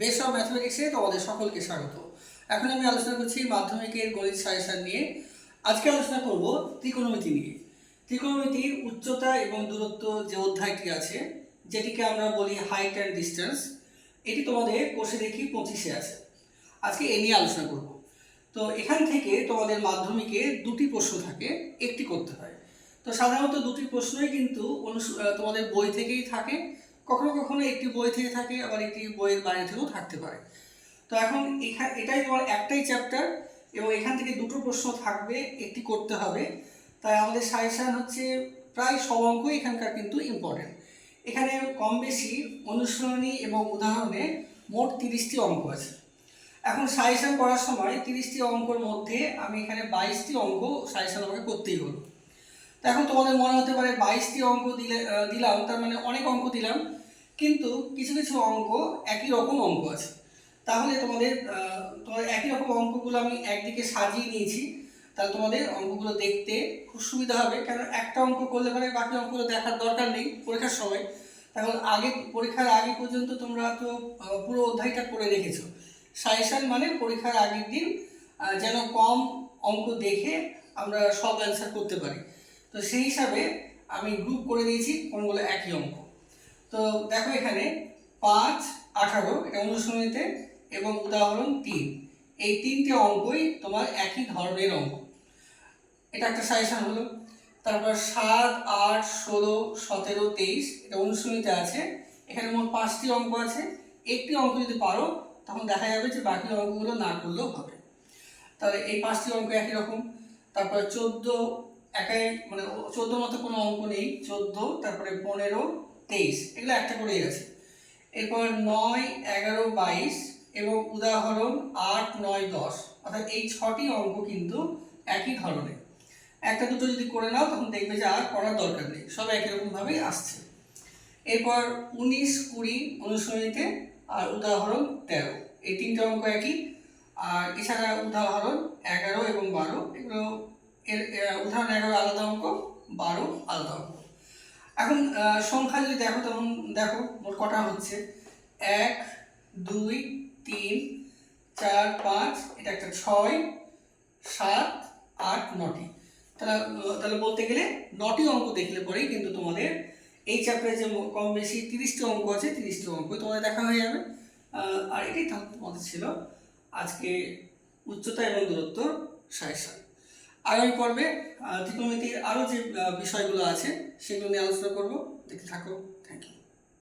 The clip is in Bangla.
বেস অফ ম্যাথমেটিক্সে তোমাদের সকলকে স্বাগত। এখন আমি আলোচনা করছি মাধ্যমিকের গণিত সাজেশন নিয়ে। আজকে আলোচনা করব ত্রিকোণমিতি নিয়ে। ত্রিকোণমিতির উচ্চতা এবং দূরত্ব যে অধ্যায়টি আছে, যেটিকে আমরা বলি হাইট অ্যান্ড ডিস্টেন্স, এটি তোমাদের কোষে দেখি পঁচিশে আছে। আজকে এ নিয়ে আলোচনা করব। তো এখান থেকে তোমাদের মাধ্যমিকে দুটি প্রশ্ন থাকে, একটি করতে হয়। তো সাধারণত দুটি প্রশ্নই কিন্তু তোমাদের বই থেকেই থাকে কখনো কখনো একটি বই থেকে থাকে, আবার একটি বইয়ের বাইরে থেকেও থাকতে পারে। তো এখন এখানে এটাই তোমার একটাই চ্যাপ্টার এবং এখান থেকে দুটো প্রশ্ন থাকবে, একটি করতে হবে। তাই আমাদের সাজেশন হচ্ছে প্রায় সব অঙ্কই এখানকার কিন্তু ইম্পর্টেন্ট এখানে কম বেশি অনুশীলনী এবং উদাহরণে মোট তিরিশটি অঙ্ক আছে। এখন সাজেশন করার সময় তিরিশটি অঙ্কর মধ্যে আমি এখানে বাইশটি অঙ্ক সাজেশান আমাকে করতেই হলো এখন তোমাদের মনে হতে পারে বাইশটি অঙ্ক দিলে দিলাম, তার মানে অনেক অঙ্ক দিলাম, কিন্তু কিছু কিছু অঙ্ক একই রকম অঙ্ক আছে। তাহলে তোমাদের তোমাদের একই রকম অঙ্কগুলো আমি একদিকে সাজিয়ে নিয়েছি, তাহলে তোমাদের অঙ্কগুলো দেখতে খুব সুবিধা হবে কারণ একটা অঙ্ক করলে পরে বাকি অঙ্কগুলো দেখার দরকার নেই পরীক্ষার সময়। তখন আগে, পরীক্ষার আগে পর্যন্ত তোমরা তো পুরো অধ্যায়টা করে রেখেছো। সাজেশন মানে পরীক্ষার আগের দিন যেন কম অঙ্ক দেখে আমরা সব অ্যান্সার করতে পারি। তো সেই হিসাবে আমি গ্রুপ করে দিয়েছি কোনগুলো একই অঙ্ক। তো দেখো এখানে পাঁচ, আঠারো, এটা অনুশীলনীতে, এবং উদাহরণ তিন। এই তিনটে অঙ্কই তোমার একই ধরনের অঙ্ক। এটা একটা সাজেশন হলো। তারপর সাত, আট, ষোলো, সতেরো, তেইশ, এটা অনুশীলনীতে আছে। এখানে মোট পাঁচটি অঙ্ক আছে। একটি অঙ্ক যদি পারো, তখন দেখা যাবে যে বাকি অঙ্কগুলো না করলেও হবে। তাহলে এই পাঁচটি অঙ্ক একই রকম। তারপর চোদ্দ একাই মানে চোদ্দ মতো কোনো অঙ্ক নেই, চোদ্দ, তারপরে পনেরো, তেইশ, এগুলো একটা করেই আছে এরপর নয়, এগারো, বাইশ এবং উদাহরণ আট, নয়, দশ, অর্থাৎ এই ছটি অঙ্ক কিন্তু একই ধরনের। একটা দুটো যদি করে নাও, তখন দেখবে যে আর করার দরকার নেই, সব একই রকমভাবেই আসছে। এরপর উনিশ, কুড়ি অনুসরণীতে আর উদাহরণ তেরো, এই তিনটে অঙ্ক একই। আর এছাড়া উদাহরণ এগারো এবং বারো, এগুলো এর উদাহরণ এগারো, আলাদা অঙ্ক, বারো, আলাদা অঙ্ক। এখন সংখ্যা যদি দেখো, তখন দেখো, মোট কটা হচ্ছে? এক, দুই, তিন, চার, পাঁচ, এটা একটা ছয়, সাত, আট, নটি। তাহলে তাহলে বলতে গেলে নটি অঙ্ক দেখলে পরেই কিন্তু তোমাদের এই চ্যাপ্টারে যে কম বেশি তিরিশটি অঙ্ক আছে, তিরিশটি অঙ্ক তোমাদের দেখা হয়ে যাবে। আর এটাই তোমাদের ছিল আজকে উচ্চতা এবং দূরত্ব সাজেশন আগামী পর্বে ত্রিকোণমিতির আরও যে বিষয়গুলো আছে, সেগুলো নিয়ে আলোচনা করব। দেখে থাকো। Thank you